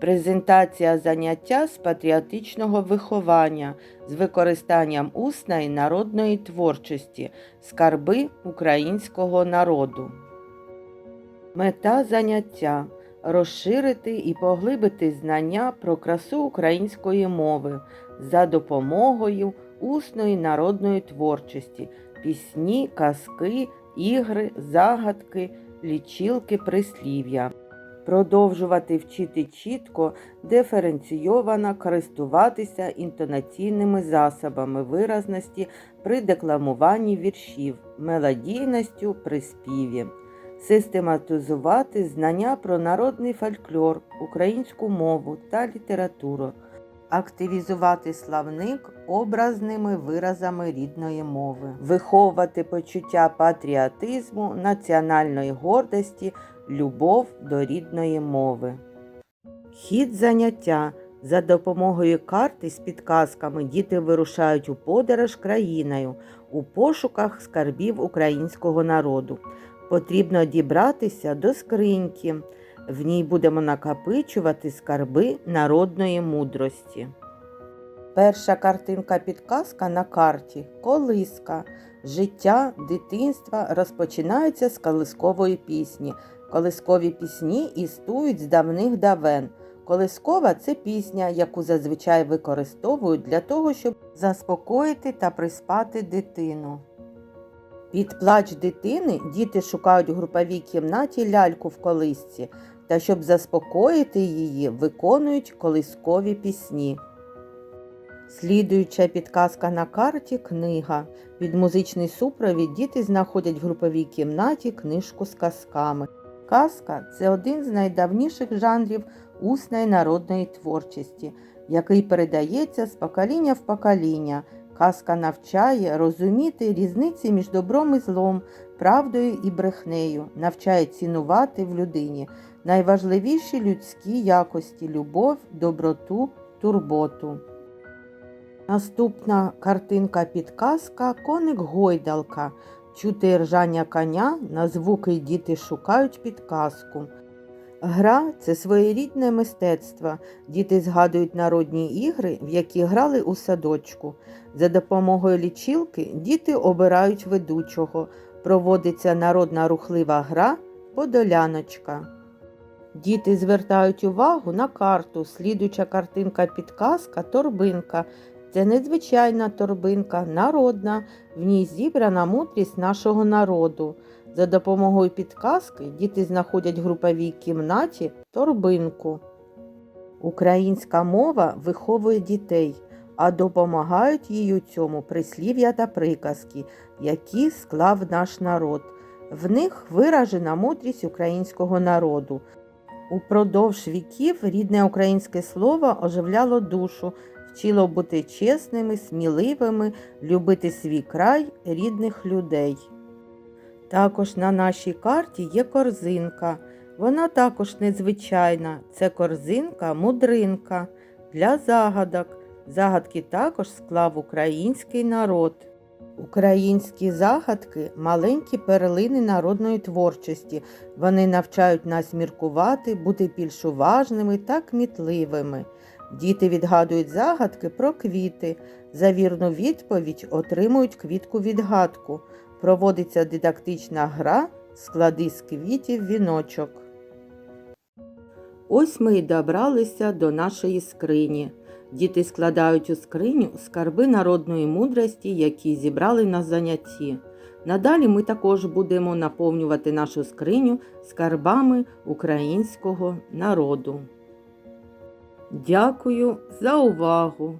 Презентація заняття з патріотичного виховання з використанням усної народної творчості скарби українського народу. Мета заняття розширити і поглибити знання про красу української мови за допомогою усної народної творчості, пісні, казки, ігри, загадки, лічилки, прислів'я. Продовжувати вчити чітко, диференційовано користуватися інтонаційними засобами виразності при декламуванні віршів, мелодійністю при співі, систематизувати знання про народний фольклор, українську мову та літературу, активізувати славник образними виразами рідної мови, виховувати почуття патріотизму, національної гордості, любов до рідної мови. Хід заняття. За допомогою карти з підказками діти вирушають у подорож країною у пошуках скарбів українського народу. Потрібно дібратися до скриньки. В ній будемо накопичувати скарби народної мудрості. Перша картинка підказка на карті колиска. Життя дитинства розпочинається з колискової пісні. Колискові пісні існують з давних давен. Колискова це пісня, яку зазвичай використовують для того, щоб заспокоїти та приспати дитину. Під плач дитини діти шукають у груповій кімнаті ляльку в колисці та щоб заспокоїти її, виконують колискові пісні. Слідуюча підказка на карті книга. Під музичний супровід діти знаходять в груповій кімнаті книжку з казками. Казка це один з найдавніших жанрів усної народної творчості, який передається з покоління в покоління. Казка навчає розуміти різниці між добром і злом, правдою і брехнею, навчає цінувати в людині найважливіші людські якості любов, доброту, турботу. Наступна картинка підказка коник гойдалка. Чути ржання коня, на звуки діти шукають підказку. Гра це своєрідне мистецтво. Діти згадують народні ігри, в які грали у садочку. За допомогою лічилки діти обирають ведучого. Проводиться народна рухлива гра Подоляночка. Діти звертають увагу на карту. Слідуча картинка підказка торбинка. Це незвичайна торбинка, народна, в ній зібрана мудрість нашого народу. За допомогою підказки діти знаходять в груповій кімнаті торбинку. Українська мова виховує дітей, а допомагають їй у цьому прислів'я та приказки, які склав наш народ. В них виражена мудрість українського народу. Упродовж віків рідне українське слово оживляло душу, вчило бути чесними, сміливими, любити свій край, рідних людей. Також на нашій карті є корзинка. Вона також незвичайна. Це корзинка мудринка для загадок. Загадки також склав український народ. Українські загадки маленькі перлини народної творчості. Вони навчають нас міркувати, бути більш уважними та кмітливими. Діти відгадують загадки про квіти. За вірну відповідь отримують квітку відгадку. Проводиться дидактична гра склади з квітів віночок. Ось ми й добралися до нашої скрині. Діти складають у скриню скарби народної мудрості, які зібрали на занятті. Надалі ми також будемо наповнювати нашу скриню скарбами українського народу. Дякую за увагу!